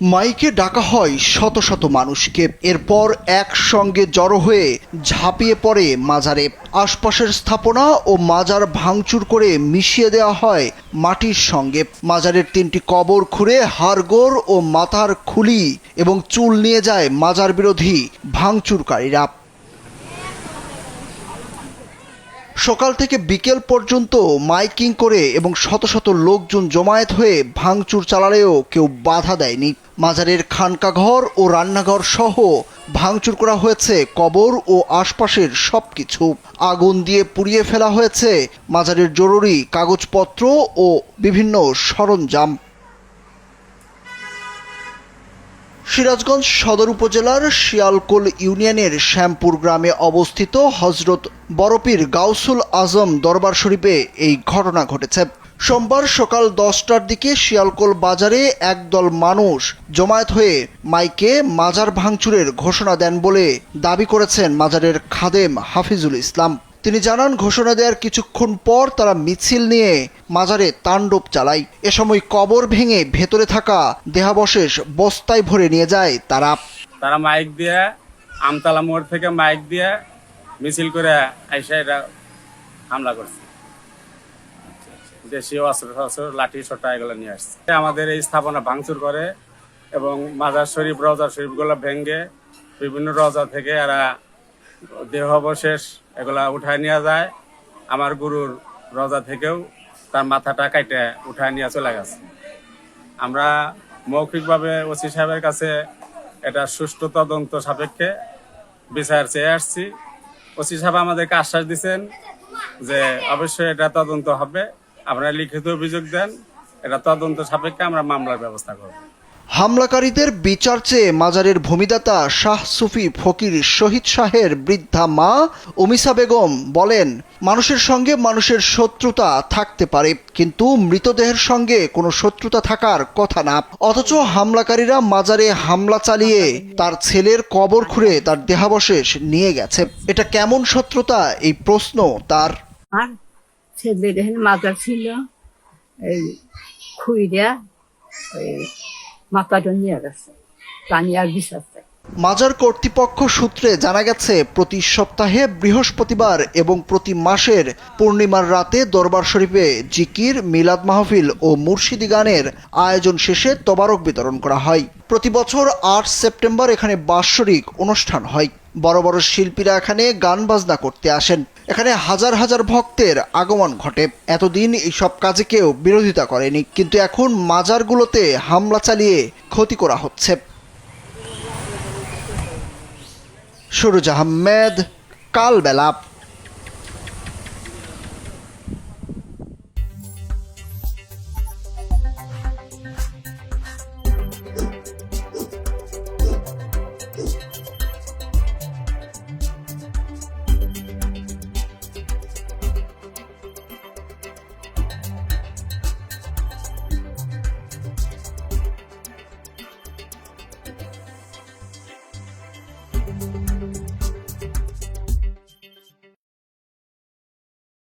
মাইকে ডাকা হয় শত শত মানুষকে। এরপর একসঙ্গে জড়ো হয়ে ঝাঁপিয়ে পড়ে মাজারে। আশপাশের স্থাপনা ও মাজার ভাঙচুর করে মিশিয়ে দেওয়া হয় মাটির সঙ্গে। মাজারের তিনটি কবর খুঁড়ে হাড়গোড় ও মাথার খুলি এবং চুল নিয়ে যায় মাজার বিরোধী ভাঙচুরকারীরা। সকাল থেকে বিকেল পর্যন্ত মাইকিং করে এবং শত শত লোকজন জমায়েত হয়ে ভাঙচুর চালালেও কেউ বাধা দেয়নি। মাজারের খানকাঘর ও রান্নাঘর সহ ভাঙচুর করা হয়েছে কবর ও আশপাশের সবকিছু। আগুন দিয়ে পুড়িয়ে ফেলা হয়েছে মাজারের জরুরি কাগজপত্র ও বিভিন্ন সরঞ্জাম। সিরাজগঞ্জ সদর উপজেলার শিয়ালকোল ইউনিয়নের শ্যামপুর গ্রামে অবস্থিত হজরত বরপীর গাউসুল আজম দরবার শরীফে এই ঘটনা ঘটেছে। সোমবার সকাল দশটার দিকে শিয়ালকোল বাজারে একদল মানুষ জমায়েত হয়ে মাইকে মাজার ভাঙচুরের ঘোষণা দেন বলে দাবি করেছেন মাজারের খাদেম হাফিজুল ইসলাম। তিনি জানান, ঘোষণা দেওয়ার কিছুক্ষণ পর তারা মিছিল নিয়ে মাজারে তাণ্ডব চালায়। এ সময় কবর ভেঙে ভেতরে থাকা দেহাবশেষ বস্তায় ভরে নিয়ে যায় তারা। তারা মাইক দিয়ে, আমতলা মোড় থেকে মাইক দিয়ে মিছিল করে আইসা হামলা করছে। দেশীয় অস্ত্র শস্ত্র লাঠি সোটা এগুলো নিয়ে আসছে। আমাদের এই স্থাপনা ভাঙচুর করে এবং মাজার শরীফ রজা শরীফগুলো ভেঙ্গে বিভিন্ন রজা থেকে এরা দেহাবশেষ এগুলা উঠায় নিয়ে যায়। আমার গুরুর রজা থেকেও তার মাথাটা কাইটে উঠায় নিয়ে চলে গেছে। আমরা মৌখিকভাবে ওসি সাহেবের কাছে এটা সুষ্ঠু তদন্ত সাপেক্ষে বিচার চেয়ে আসছি। ওসি সাহেব আমাদেরকে আশ্বাস দিচ্ছেন যে অবশ্যই এটা তদন্ত হবে। আপনারা লিখিত অভিযোগ দেন এটা তদন্ত সাপেক্ষে আমরা মামলার ব্যবস্থা করব। হামলাকারীদের বিচার চেয়ে মাজারের ভূমিদাতা শাহ সুফি ফকির শহীদ শাহের বৃদ্ধা মা উমিসা বেগম বলেন মানুষের সঙ্গে মানুষের শত্রুতা থাকতে পারে কিন্তু মৃতদেহের সঙ্গে কোনো শত্রুতা থাকার কথা না। অথচ হামলাকারীরা মাজারে হামলা চালিয়ে তার ছেলের কবর খুঁড়ে তার দেহাবশেষ নিয়ে গেছে। এটা কেমন শত্রুতা এই প্রশ্ন তার। ছেলে মাজার ছিল, এই ওই নিয়ে গেছে। বিষাচ্ছে মাজার কর্তৃপক্ষ সূত্রে জানা গেছে, প্রতি সপ্তাহে বৃহস্পতিবার এবং প্রতি মাসের পূর্ণিমার রাতে দরবার শরীফে জিকির, মিলাদ মাহফিল ও মুর্শিদি গানের আয়োজন শেষে তবারক বিতরণ করা হয়। প্রতি বছর আট সেপ্টেম্বর এখানে বাৎসরিক অনুষ্ঠান হয়। বড় বড় শিল্পীরা এখানে গান বাজনা করতে আসেন। এখানে হাজার হাজার ভক্তের আগমন ঘটে। এতদিন এইসব কাজে কেউ বিরোধিতা করেনি, কিন্তু এখন মাজারগুলোতে হামলা চালিয়ে ক্ষতি করা হচ্ছে। সুরজ আহমেদ, কালবেলা।